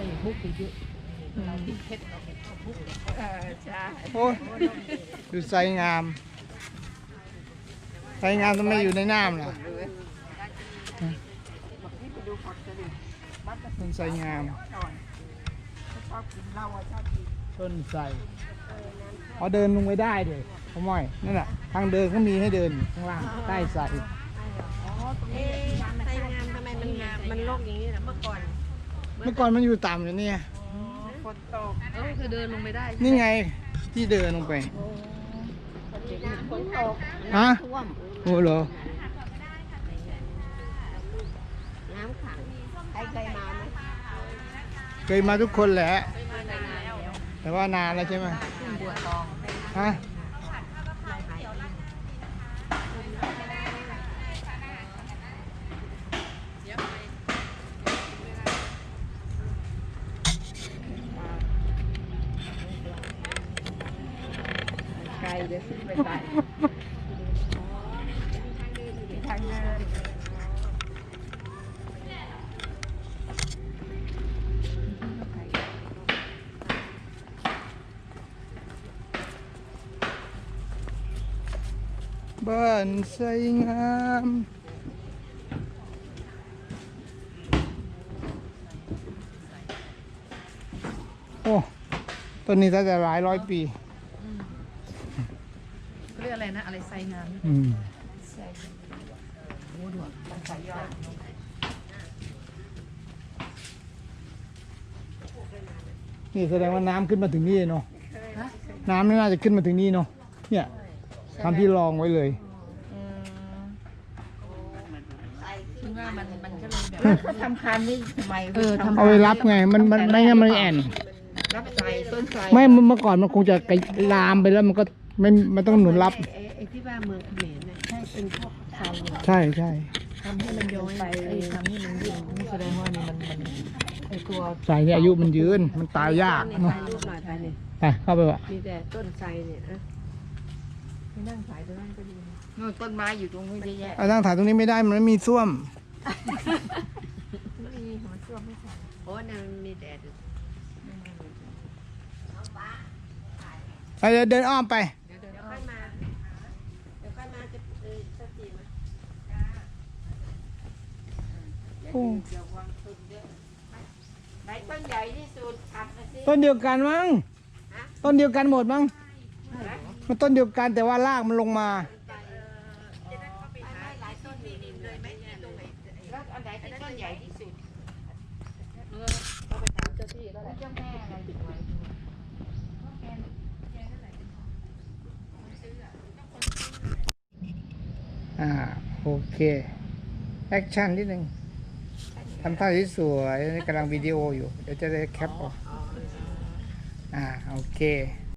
ส่บุกเยอะๆเราติดเพชรเราเป็นข้าวบุกเออใช่โอ้ยดูไซงามไซงามทำไมอยู่ในน้ำล่ะเลยบอกนี่ไปดูผักกันดิบ้านตะต้นไซงามหน่อยเขาชอบกินเหล้าอะชอบกินต้นไซเขาเดินลงไปได้เลยขโมยนั่นแหละทางเดินก็มีให้เดินข้างล่างใต้ไซอ๋อตรงนี้เอ๊ะไส้งามทำไมมันมันโรคอย่างนี้นะเมื่อก่อน เมื่อก่อนมันอยู่ต่ำอยู่เนี่ยฝนตกเออคือเดินลงไปได้นี่ไงที่เดินลงไปฝนตกฮะท่วมโอ้เหรอน้ำขังใครเคยมาไหมเคยมาทุกคนแหละเคยมาแต่นานแล้วแต่ว่านานแล้วใช่ไหมขึ้นบัวตองฮะ เดี๋ยวขึ้นไปไกลทางเดินบ้านไซงามโอ้ต้นนี้ถ้าจะหลายร้อยปี อะไรนะ อะไรไซงามอืมโอ้ดูอะไซยอดนี่แสดงว่าน้ำขึ้นมาถึงนี่เนาะฮะน้ำไม่น่าจะขึ้นมาถึงนี่เนาะเนี่ยทำที่รองไว้เลยอืมถึงว่ามันมันก็เลยแบบเขาทำคันนี่ทำไมเออทำเอาไว้รับไงมันมันไม่งั้นมันแอนรับใส่ต้นใส่ไม่เมื่อก่อนมันคงจะกระลามไปแล้วมันก็ ไม่มันต้องหนุนรับ ไอ้ไอ้ที่ว่าเมืองเขมรเนี่ยใช่เป็นพวกไซเนี่ยใช่ใช่ ทำให้มันย้อยไอ้ทำให้มันยืดนี่แสดงว่านี่มันมันไอ้ตัวใส่เนี่ยอายุมันยืน มันตายยากเนี่ยเนาะถ่ายรูปหน่อยไปเนี่ยไปเข้าไปวะมีแต่ต้นไทรเนี่ยนะไปนั่งขายตรงนั้นก็ดีนะนู่นต้นไม้อยู่ตรงนู้นเยอะแยะเอานั่งถ่ายตรงนี้ไม่ได้ มันไม่มีส้วมไม่มีหัวช่วงไม่ใส่โอ้เนี่ยมันมีแต่ไปเดี๋ยวเดินอ้อมไป เดี๋ยวค่อยมา เดี๋ยวค่อยมาจะเออสักทีมา โอ้ไหนต้นใหญ่ที่สุดขับมาสิต้นเดียวกันมั้งฮะต้นเดียวกันหมดมั้งมันต้นเดียวกันแต่ว่ารากมันลงมาจะได้เข้าไปหาหลายต้นมีดินเลยไหมเนี่ยตรงไหนแล้วอันไหนที่ต้นใหญ่ที่สุดเออเราไปถามเจ้าที่ก็ได้เจ้าแม่อะไรถึงไว้อ่า โอเค แอคชั่นนิดนึง ทำท่าที่สวยนี่กำลังวิดีโออยู่ เดี๋ยวจะได้แคปออกอ่าโอเค